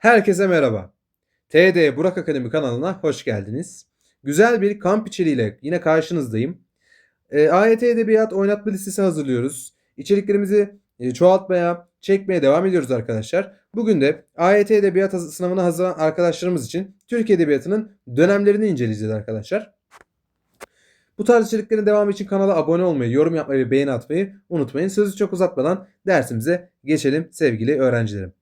Herkese merhaba. TD Burak Akademi kanalına hoş geldiniz. Güzel bir kamp içeriğiyle yine karşınızdayım. E, AYT Edebiyat oynatma listesi hazırlıyoruz. İçeriklerimizi e, çoğaltmaya, çekmeye devam ediyoruz arkadaşlar. Bugün de AYT Edebiyat haz- sınavına hazırlanan arkadaşlarımız için Türk Edebiyatı'nın dönemlerini inceleyeceğiz arkadaşlar. Bu tarz içeriklerin devamı için kanala abone olmayı, yorum yapmayı ve beğeni atmayı unutmayın. Sözü çok uzatmadan dersimize geçelim sevgili öğrencilerim.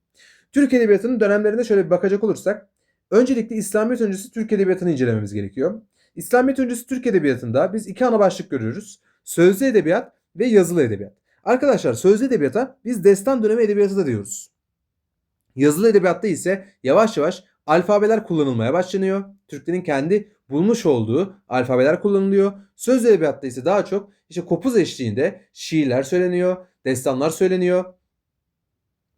Türk Edebiyatı'nın dönemlerine şöyle bir bakacak olursak öncelikle İslamiyet öncesi Türk Edebiyatı'nı incelememiz gerekiyor. İslamiyet öncesi Türk Edebiyatı'nda biz iki ana başlık görüyoruz. Sözlü edebiyat ve yazılı edebiyat. Arkadaşlar sözlü edebiyata biz destan dönemi edebiyatı da diyoruz. Yazılı edebiyatta ise yavaş yavaş alfabeler kullanılmaya başlanıyor. Türklerin kendi bulmuş olduğu alfabeler kullanılıyor. Sözlü edebiyatta ise daha çok işte kopuz eşliğinde şiirler söyleniyor, destanlar söyleniyor.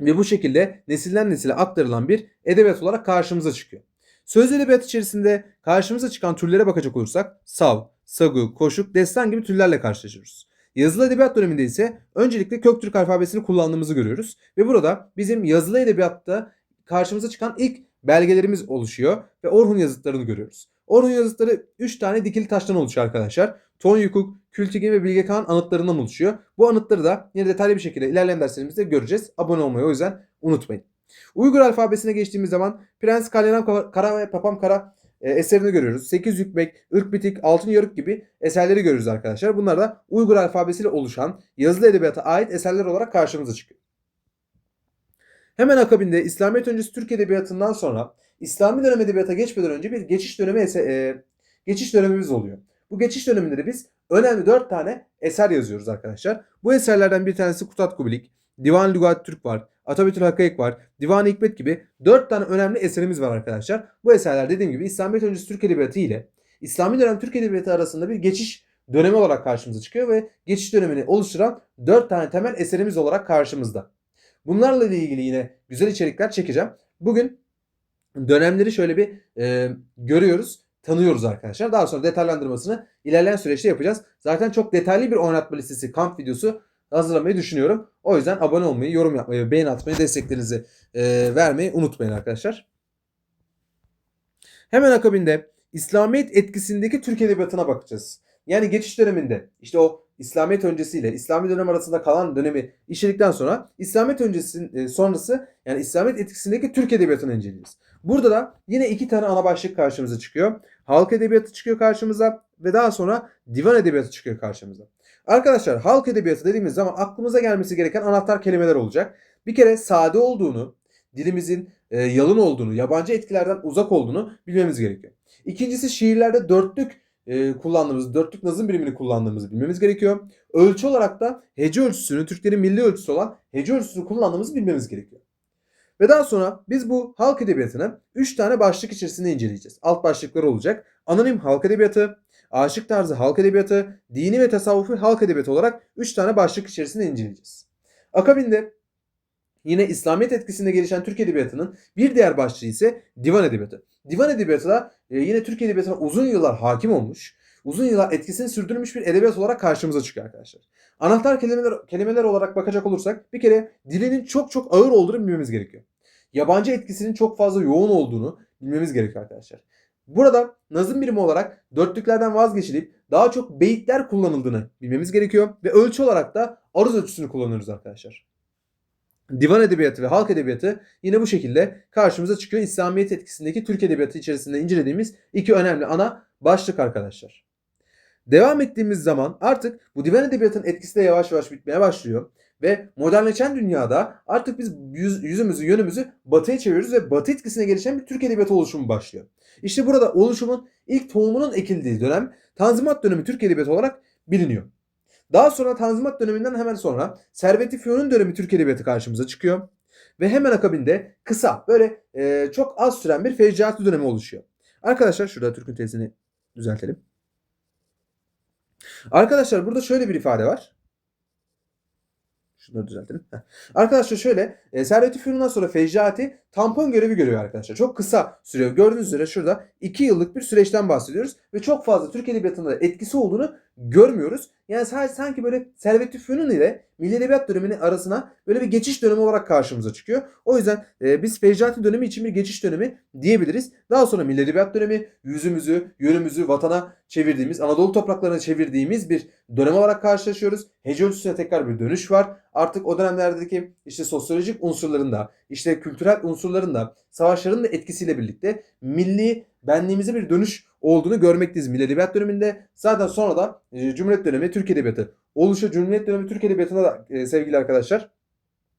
Ve bu şekilde nesilden nesile aktarılan bir edebiyat olarak karşımıza çıkıyor. Sözlü edebiyat içerisinde karşımıza çıkan türlere bakacak olursak sav, sagu, koşuk, destan gibi türlerle karşılaşıyoruz. Yazılı edebiyat döneminde ise öncelikle Köktürk alfabesini kullandığımızı görüyoruz. Ve burada bizim yazılı edebiyatta karşımıza çıkan ilk belgelerimiz oluşuyor ve Orhun yazıtlarını görüyoruz. Orhun yazıtları 3 tane dikili taştan oluşuyor arkadaşlar. Tonyukuk, Kültigin ve Bilge Kağan anıtlarından oluşuyor. Bu anıtları da yine detaylı bir şekilde ilerleyen derslerimizde göreceğiz. Abone olmayı o yüzden unutmayın. Uygur alfabesine geçtiğimiz zaman Prens Kalyanam Kara ve Papam Kara e, eserini görüyoruz. 8 Yükbek, Irk Bitik, Altın Yörük gibi eserleri görüyoruz arkadaşlar. Bunlar da Uygur alfabesiyle oluşan yazılı edebiyata ait eserler olarak karşımıza çıkıyor. Hemen akabinde İslamiyet öncesi Türk edebiyatından sonra İslami dönem edebiyata geçmeden önce bir geçiş dönemi e, geçiş dönemimiz oluyor. Bu geçiş döneminde de biz önemli 4 tane eser yazıyoruz arkadaşlar. Bu eserlerden bir tanesi Kutat Kubilik, Divan Lügat Türk var, Atabetül Hakayık var, Divan Hikmet gibi 4 tane önemli eserimiz var arkadaşlar. Bu eserler dediğim gibi İslamiyet öncesi Türk edebiyatı ile İslami dönem Türk edebiyatı arasında bir geçiş dönemi olarak karşımıza çıkıyor ve geçiş dönemini oluşturan 4 tane temel eserimiz olarak karşımızda. Bunlarla ilgili yine güzel içerikler çekeceğim. Bugün dönemleri şöyle bir e, görüyoruz, tanıyoruz arkadaşlar. Daha sonra detaylandırmasını ilerleyen süreçte yapacağız. Zaten çok detaylı bir oynatma listesi, kamp videosu hazırlamayı düşünüyorum. O yüzden abone olmayı, yorum yapmayı, ve beğeni atmayı, desteklerinizi e, vermeyi unutmayın arkadaşlar. Hemen akabinde İslamiyet etkisindeki Türk Edebiyatı'na bakacağız. Yani geçiş döneminde işte o İslamiyet öncesiyle İslami dönem arasında kalan dönemi işledikten sonra İslamiyet öncesi e, sonrası yani İslamiyet etkisindeki Türk Edebiyatı'nı inceleyeceğiz. Burada da yine iki tane ana başlık karşımıza çıkıyor. Halk Edebiyatı çıkıyor karşımıza ve daha sonra Divan Edebiyatı çıkıyor karşımıza. Arkadaşlar halk edebiyatı dediğimiz zaman aklımıza gelmesi gereken anahtar kelimeler olacak. Bir kere sade olduğunu, dilimizin e, yalın olduğunu, yabancı etkilerden uzak olduğunu bilmemiz gerekiyor. İkincisi şiirlerde dörtlük e, kullandığımız, dörtlük nazım birimini kullandığımızı bilmemiz gerekiyor. Ölçü olarak da hece ölçüsünü, Türklerin milli ölçüsü olan hece ölçüsünü kullandığımızı bilmemiz gerekiyor. Ve daha sonra biz bu halk edebiyatını 3 tane başlık içerisinde inceleyeceğiz. Alt başlıkları olacak. Anonim halk edebiyatı, aşık tarzı halk edebiyatı, dini ve tasavvufi halk edebiyatı olarak 3 tane başlık içerisinde inceleyeceğiz. Akabinde yine İslamiyet etkisinde gelişen Türk edebiyatının bir diğer başlığı ise divan edebiyatı. Divan edebiyatı da e, yine Türk edebiyatına uzun yıllar hakim olmuş, uzun yıllar etkisini sürdürmüş bir edebiyat olarak karşımıza çıkıyor arkadaşlar. Anahtar kelimeler, kelimeler olarak bakacak olursak bir kere dilinin çok çok ağır olduğunu bilmemiz gerekiyor. Yabancı etkisinin çok fazla yoğun olduğunu bilmemiz gerekiyor arkadaşlar. Burada nazım birimi olarak dörtlüklerden vazgeçilip daha çok beyitler kullanıldığını bilmemiz gerekiyor. Ve ölçü olarak da aruz ölçüsünü kullanıyoruz arkadaşlar. Divan edebiyatı ve halk edebiyatı yine bu şekilde karşımıza çıkıyor. İslamiyet etkisindeki Türk edebiyatı içerisinde incelediğimiz iki önemli ana başlık arkadaşlar. Devam ettiğimiz zaman artık bu divan edebiyatının etkisi de yavaş yavaş bitmeye başlıyor. Ve modernleşen dünyada artık biz yüz- yüzümüzü, yönümüzü batıya çeviriyoruz ve batı etkisine gelişen bir Türk edebiyatı oluşumu başlıyor. İşte burada oluşumun ilk tohumunun ekildiği dönem Tanzimat dönemi Türk edebiyatı olarak biliniyor. Daha sonra Tanzimat döneminden hemen sonra Servet-i Fünun dönemi Türk edebiyatı karşımıza çıkıyor. Ve hemen akabinde kısa böyle e, çok az süren bir fecraatlı dönemi oluşuyor. Arkadaşlar şurada Türk'ün tezini düzeltelim. Arkadaşlar burada şöyle bir ifade var. Şunları düzeltelim. Arkadaşlar şöyle e, Servet-i sonra Fecrati tampon görevi görüyor arkadaşlar. Çok kısa sürüyor. Gördüğünüz üzere şurada 2 yıllık bir süreçten bahsediyoruz. Ve çok fazla Türk Edebiyatı'nda etkisi olduğunu görmüyoruz. Yani sadece sanki böyle Servet-i Fünun ile Milli Edebiyat döneminin arasına böyle bir geçiş dönemi olarak karşımıza çıkıyor. O yüzden e, biz Fecrati dönemi için bir geçiş dönemi diyebiliriz. Daha sonra Milli Edebiyat dönemi yüzümüzü, yönümüzü vatana çevirdiğimiz, Anadolu topraklarına çevirdiğimiz bir dönem olarak karşılaşıyoruz. Hece ölçüsüne tekrar bir dönüş var. Artık o dönemlerdeki işte sosyolojik unsurların da, işte kültürel unsurların da, savaşların da etkisiyle birlikte milli benliğimize bir dönüş olduğunu görmekteyiz Milli Edebiyat döneminde. Zaten sonra da e, Cumhuriyet dönemi Türk Edebiyatı oluşu Cumhuriyet dönemi Türk Edebiyatı'na da e, sevgili arkadaşlar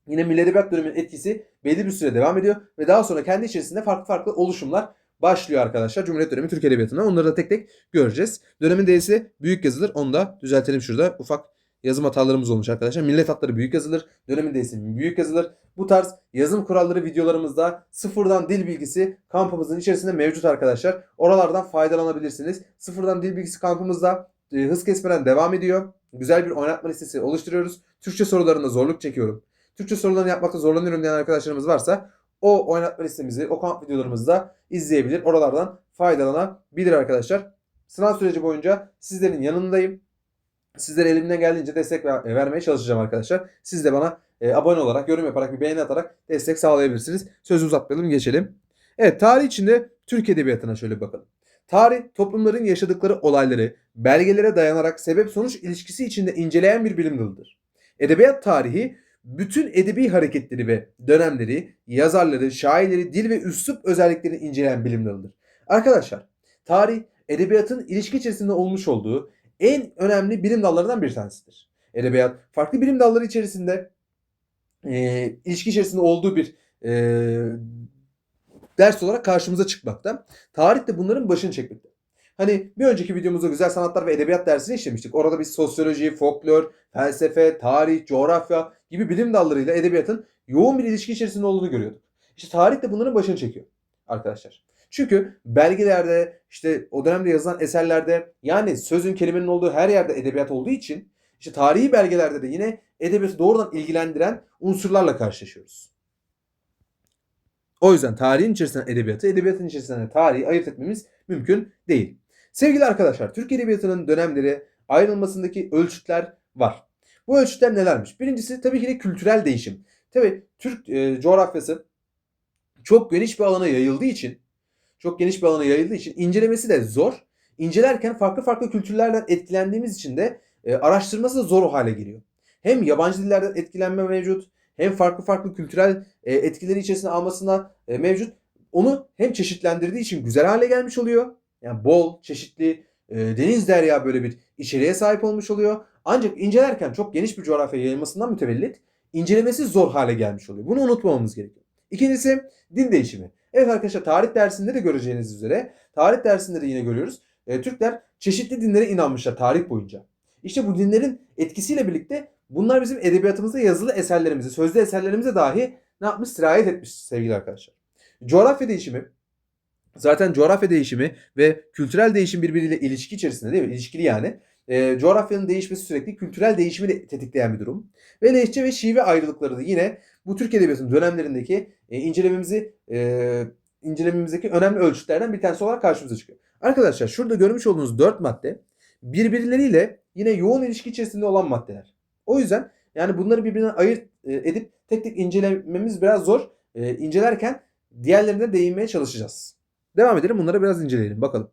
yine Milli Edebiyat döneminin etkisi belli bir süre devam ediyor ve daha sonra kendi içerisinde farklı farklı oluşumlar başlıyor arkadaşlar. Cumhuriyet dönemi Türk Edebiyatı'na. Onları da tek tek göreceğiz. Dönemin D'si büyük yazılır. Onu da düzeltelim şurada. Ufak yazım hatalarımız olmuş arkadaşlar. Millet hatları büyük yazılır. Dönemin D'si büyük yazılır. Bu tarz yazım kuralları videolarımızda sıfırdan dil bilgisi kampımızın içerisinde mevcut arkadaşlar. Oralardan faydalanabilirsiniz. Sıfırdan dil bilgisi kampımızda e, hız kesmeden devam ediyor. Güzel bir oynatma listesi oluşturuyoruz. Türkçe sorularında zorluk çekiyorum. Türkçe sorularını yapmakta zorlanıyorum diyen arkadaşlarımız varsa o oynatma listemizi, o kamp videolarımızı da izleyebilir. Oralardan faydalanabilir arkadaşlar. Sınav süreci boyunca sizlerin yanındayım. Sizlere elimden geldiğince destek ver- vermeye çalışacağım arkadaşlar. Siz de bana e, abone olarak, yorum yaparak, bir beğeni atarak destek sağlayabilirsiniz. Sözü uzatmayalım, geçelim. Evet, tarih içinde Türk Edebiyatı'na şöyle bakalım. Tarih, toplumların yaşadıkları olayları belgelere dayanarak sebep-sonuç ilişkisi içinde inceleyen bir bilim dalıdır. Edebiyat tarihi, bütün edebi hareketleri ve dönemleri, yazarları, şairleri, dil ve üslup özelliklerini inceleyen bilim dalıdır. Arkadaşlar, tarih, edebiyatın ilişki içerisinde olmuş olduğu en önemli bilim dallarından bir tanesidir. Edebiyat, farklı bilim dalları içerisinde e, ilişki içerisinde olduğu bir e, ders olarak karşımıza çıkmakta. Tarih de bunların başını çekmekte. Hani bir önceki videomuzda güzel sanatlar ve edebiyat dersini işlemiştik. Orada biz sosyoloji, folklor, felsefe, tarih, coğrafya gibi bilim dallarıyla edebiyatın yoğun bir ilişki içerisinde olduğunu görüyorduk. İşte tarih de bunların başını çekiyor arkadaşlar. Çünkü belgelerde işte o dönemde yazılan eserlerde yani sözün kelimenin olduğu her yerde edebiyat olduğu için işte tarihi belgelerde de yine edebiyatı doğrudan ilgilendiren unsurlarla karşılaşıyoruz. O yüzden tarihin içerisinden edebiyatı, edebiyatın içerisinden de tarihi ayırt etmemiz mümkün değil. Sevgili arkadaşlar, Türk Edebiyatı'nın dönemleri ayrılmasındaki ölçütler var. Bu ölçütler nelermiş? Birincisi tabii ki de kültürel değişim. Tabii Türk e, coğrafyası çok geniş bir alana yayıldığı için çok geniş bir alana yayıldığı için incelemesi de zor. İncelerken farklı farklı kültürlerden etkilendiğimiz için de e, araştırması da zor hale geliyor. Hem yabancı dillerden etkilenme mevcut, hem farklı farklı kültürel e, etkileri içerisine almasına e, mevcut. Onu hem çeşitlendirdiği için güzel hale gelmiş oluyor. Yani bol, çeşitli, e, deniz derya böyle bir içeriğe sahip olmuş oluyor. Ancak incelerken çok geniş bir coğrafyaya yayılmasından mütevellit incelemesi zor hale gelmiş oluyor. Bunu unutmamamız gerekiyor. İkincisi din değişimi. Evet arkadaşlar tarih dersinde de göreceğiniz üzere tarih dersinde de yine görüyoruz. E, Türkler çeşitli dinlere inanmışlar tarih boyunca. İşte bu dinlerin etkisiyle birlikte bunlar bizim edebiyatımızda yazılı eserlerimize, sözlü eserlerimize dahi ne yapmış? Sirayet etmiş sevgili arkadaşlar. Coğrafya değişimi zaten coğrafya değişimi ve kültürel değişim birbiriyle ilişki içerisinde değil mi? İlişkili yani. E, coğrafyanın değişmesi sürekli kültürel değişimi de tetikleyen bir durum. Ve lehçe ve şive ayrılıkları da yine bu Türk Edebiyatı'nın dönemlerindeki e, incelememizi e, incelememizdeki önemli ölçütlerden bir tanesi olarak karşımıza çıkıyor. Arkadaşlar şurada görmüş olduğunuz dört madde birbirleriyle yine yoğun ilişki içerisinde olan maddeler. O yüzden yani bunları birbirinden ayırt e, edip tek tek incelememiz biraz zor. E, incelerken diğerlerine değinmeye çalışacağız. Devam edelim bunları biraz inceleyelim bakalım.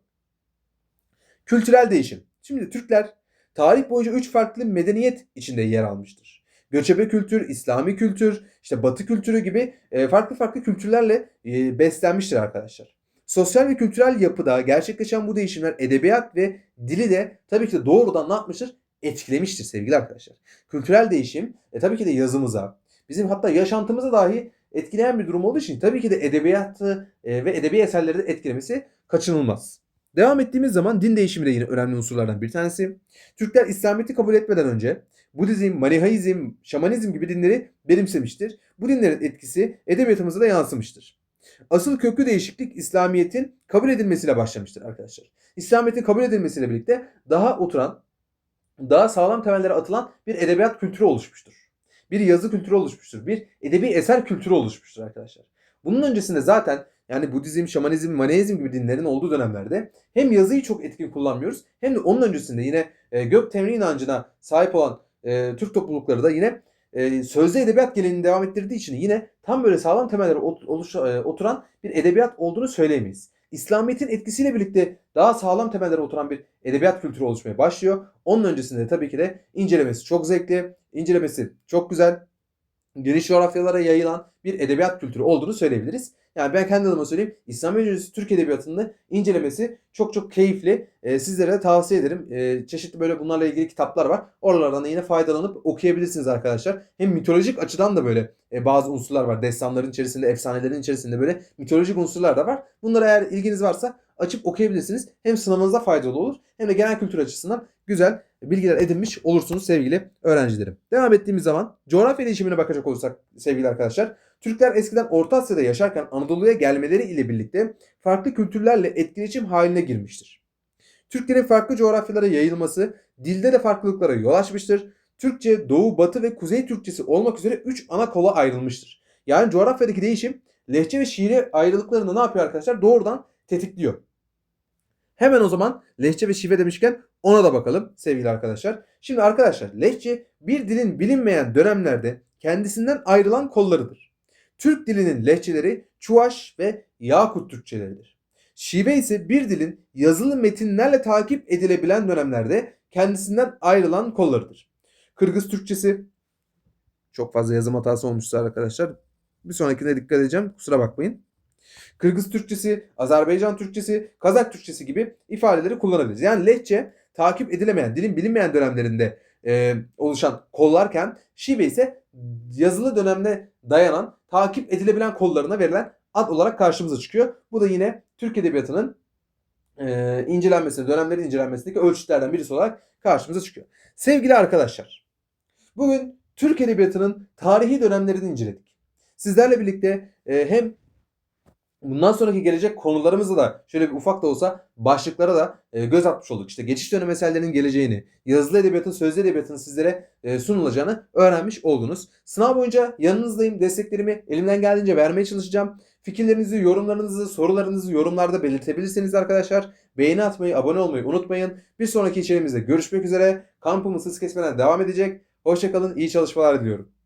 Kültürel değişim. Şimdi Türkler tarih boyunca üç farklı medeniyet içinde yer almıştır. Göçebe kültür, İslami kültür, işte Batı kültürü gibi e, farklı farklı kültürlerle e, beslenmiştir arkadaşlar. Sosyal ve kültürel yapıda gerçekleşen bu değişimler edebiyat ve dili de tabii ki de doğrudan ne yapmıştır? Etkilemiştir sevgili arkadaşlar. Kültürel değişim e, tabii ki de yazımıza, bizim hatta yaşantımıza dahi etkileyen bir durum olduğu için tabii ki de edebiyatı e, ve edebi eserleri de etkilemesi kaçınılmaz. Devam ettiğimiz zaman din değişimi de yine önemli unsurlardan bir tanesi. Türkler İslamiyet'i kabul etmeden önce Budizm, Manihaizm, Şamanizm gibi dinleri benimsemiştir. Bu dinlerin etkisi edebiyatımıza da yansımıştır. Asıl köklü değişiklik İslamiyet'in kabul edilmesiyle başlamıştır arkadaşlar. İslamiyet'in kabul edilmesiyle birlikte daha oturan, daha sağlam temellere atılan bir edebiyat kültürü oluşmuştur. Bir yazı kültürü oluşmuştur. Bir edebi eser kültürü oluşmuştur arkadaşlar. Bunun öncesinde zaten yani Budizm, Şamanizm, Maneizm gibi dinlerin olduğu dönemlerde hem yazıyı çok etkin kullanmıyoruz hem de onun öncesinde yine e, gök temri inancına sahip olan e, Türk toplulukları da yine e, sözlü edebiyat geleneğini devam ettirdiği için yine tam böyle sağlam temellere ot- oluş- e, oturan bir edebiyat olduğunu söyleyemeyiz. İslamiyet'in etkisiyle birlikte daha sağlam temellere oturan bir edebiyat kültürü oluşmaya başlıyor. Onun öncesinde tabii ki de incelemesi çok zevkli, incelemesi çok güzel, geniş coğrafyalara yayılan bir edebiyat kültürü olduğunu söyleyebiliriz. Yani ben kendi adıma söyleyeyim. İslamiyet öncesi Türk Edebiyatı'nı incelemesi çok çok keyifli. Ee, sizlere de tavsiye ederim. Ee, çeşitli böyle bunlarla ilgili kitaplar var. Oralardan da yine faydalanıp okuyabilirsiniz arkadaşlar. Hem mitolojik açıdan da böyle e, bazı unsurlar var. Destanların içerisinde, efsanelerin içerisinde böyle mitolojik unsurlar da var. Bunlara eğer ilginiz varsa açıp okuyabilirsiniz. Hem sınavınıza faydalı olur hem de genel kültür açısından güzel bilgiler edinmiş olursunuz sevgili öğrencilerim. Devam ettiğimiz zaman coğrafya değişimine bakacak olursak sevgili arkadaşlar. Türkler eskiden Orta Asya'da yaşarken Anadolu'ya gelmeleri ile birlikte farklı kültürlerle etkileşim haline girmiştir. Türklerin farklı coğrafyalara yayılması dilde de farklılıklara yol açmıştır. Türkçe Doğu, Batı ve Kuzey Türkçesi olmak üzere 3 ana kola ayrılmıştır. Yani coğrafyadaki değişim lehçe ve şiire ayrılıklarını ne yapıyor arkadaşlar? Doğrudan tetikliyor. Hemen o zaman lehçe ve şive demişken ona da bakalım sevgili arkadaşlar. Şimdi arkadaşlar lehçe bir dilin bilinmeyen dönemlerde kendisinden ayrılan kollarıdır. Türk dilinin lehçeleri Çuvaş ve Yakut Türkçeleridir. Şive ise bir dilin yazılı metinlerle takip edilebilen dönemlerde kendisinden ayrılan kollarıdır. Kırgız Türkçesi çok fazla yazım hatası olmuşsa arkadaşlar. Bir sonrakine dikkat edeceğim. Kusura bakmayın. Kırgız Türkçesi, Azerbaycan Türkçesi, Kazak Türkçesi gibi ifadeleri kullanabiliriz. Yani lehçe takip edilemeyen, dilin bilinmeyen dönemlerinde e, oluşan kollarken şive ise yazılı dönemde dayanan, takip edilebilen kollarına verilen ad olarak karşımıza çıkıyor. Bu da yine Türk Edebiyatı'nın e, incelenmesinde, dönemlerin incelenmesindeki ölçütlerden birisi olarak karşımıza çıkıyor. Sevgili arkadaşlar, bugün Türk Edebiyatı'nın tarihi dönemlerini inceledik. Sizlerle birlikte e, hem bundan sonraki gelecek konularımızı da şöyle bir ufak da olsa başlıklara da e, göz atmış olduk. İşte geçiş dönemi eserlerinin geleceğini, yazılı edebiyatın, sözlü edebiyatın sizlere e, sunulacağını öğrenmiş oldunuz. Sınav boyunca yanınızdayım. Desteklerimi elimden geldiğince vermeye çalışacağım. Fikirlerinizi, yorumlarınızı, sorularınızı yorumlarda belirtebilirsiniz arkadaşlar. Beğeni atmayı, abone olmayı unutmayın. Bir sonraki içeriğimizde görüşmek üzere. Kampımız hız kesmeden devam edecek. Hoşçakalın, iyi çalışmalar diliyorum.